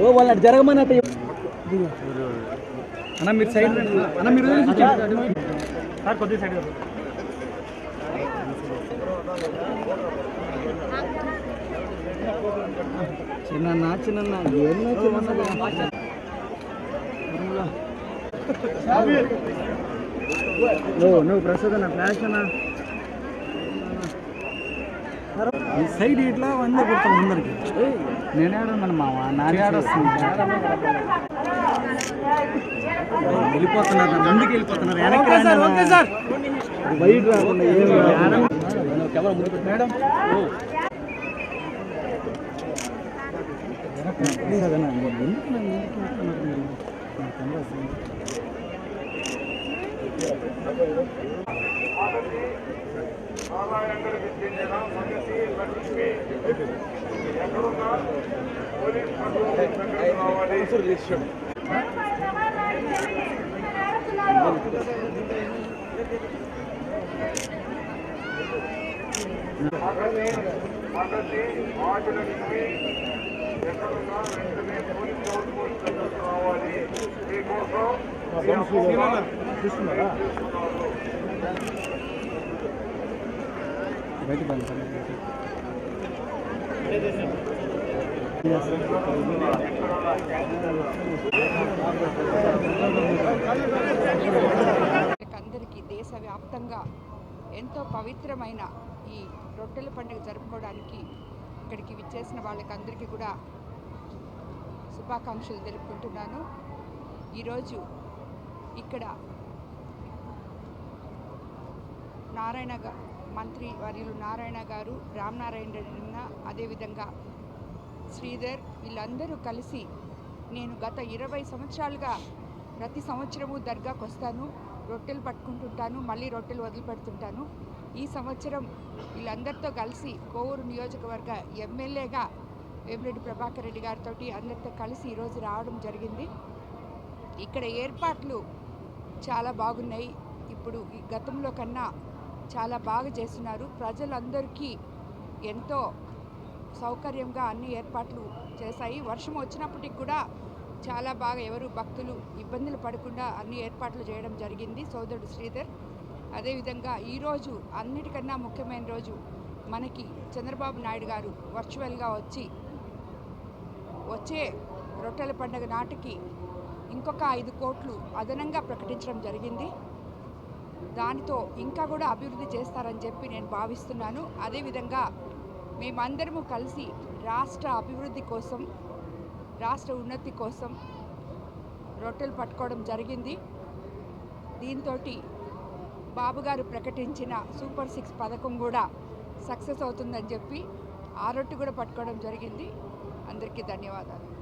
ఓ వాళ్ళ జరగమన్నట్టు. అన్న మీరు సైడ్. అన్న మీరు సార్ కొద్దిగా సైడ్ చిన్న చిన్న ఎన్నో చిన్న నువ్వు నువ్వు ప్రస్తుతం నా ఫ్లాష్ అన్న ఈ సైడ్ ఇట్లా వంద కొడతాం ముందరికి నేనేడమని మామ నానేడొస్తుంది వెళ్ళిపోతున్నారు ముందుకు వెళ్ళిపోతున్నారు వెనక్కి వైట్ రాకుండా ఏం మేడం. ప్లీజ్ అదన్నా ఎందుకు నన్ను ఎందుకు వెళ్తున్నారు మీరు? నాకు అనవసరం. బయటికి రండి సార్. అందరికీ దేశవ్యాప్తంగా ఎంతో పవిత్రమైన ఈ రొట్టెల పండుగ జరుపుకోవడానికి ఇక్కడికి విచ్చేసిన వాళ్ళకందరికీ కూడా శుభాకాంక్షలు తెలుపుకుంటున్నాను. ఈరోజు ఇక్కడ నారాయణ మంత్రి వర్యులు నారాయణ గారు రామనారాయణ రెడ్డి అదేవిధంగా శ్రీధర్ వీళ్ళందరూ కలిసి నేను గత ఇరవై సంవత్సరాలుగా ప్రతి సంవత్సరము దర్గాకు వస్తాను రొట్టెలు పట్టుకుంటుంటాను మళ్ళీ రొట్టెలు వదిలిపెడుతుంటాను. ఈ సంవత్సరం వీళ్ళందరితో కలిసి కోవూరు నియోజకవర్గ ఎమ్మెల్యేగా వేమిరెడ్డి ప్రభాకర్ రెడ్డి గారితో అందరితో కలిసి ఈరోజు రావడం జరిగింది. ఇక్కడ ఏర్పాట్లు చాలా బాగున్నాయి. ఇప్పుడు ఈ గతంలో కన్నా చాలా బాగా చేస్తున్నారు. ప్రజలందరికీ ఎంతో సౌకర్యంగా అన్ని ఏర్పాట్లు చేశాయి. వర్షం వచ్చినప్పటికి కూడా చాలా బాగా ఎవరు భక్తులు ఇబ్బందులు పడకుండా అన్ని ఏర్పాట్లు చేయడం జరిగింది సోదరుడు శ్రీధర్. అదేవిధంగా ఈరోజు అన్నిటికన్నా ముఖ్యమైన రోజు మనకి చంద్రబాబు నాయుడు గారు వర్చువల్గా వచ్చి వచ్చే రొట్టెల పండుగ నాటికి ఇంకొక ఐదు కోట్లు అదనంగా ప్రకటించడం జరిగింది. దానితో ఇంకా కూడా అభివృద్ధి చేస్తారని చెప్పి నేను భావిస్తున్నాను. అదేవిధంగా మేమందరము కలిసి రాష్ట్ర అభివృద్ధి కోసం రాష్ట్ర ఉన్నతి కోసం రొట్టెలు పట్టుకోవడం జరిగింది. దీంతో బాబుగారు ప్రకటించిన సూపర్ సిక్స్ పథకం కూడా సక్సెస్ అవుతుందని చెప్పి ఆ రొట్టె కూడా పట్టుకోవడం జరిగింది. అందరికీ ధన్యవాదాలు.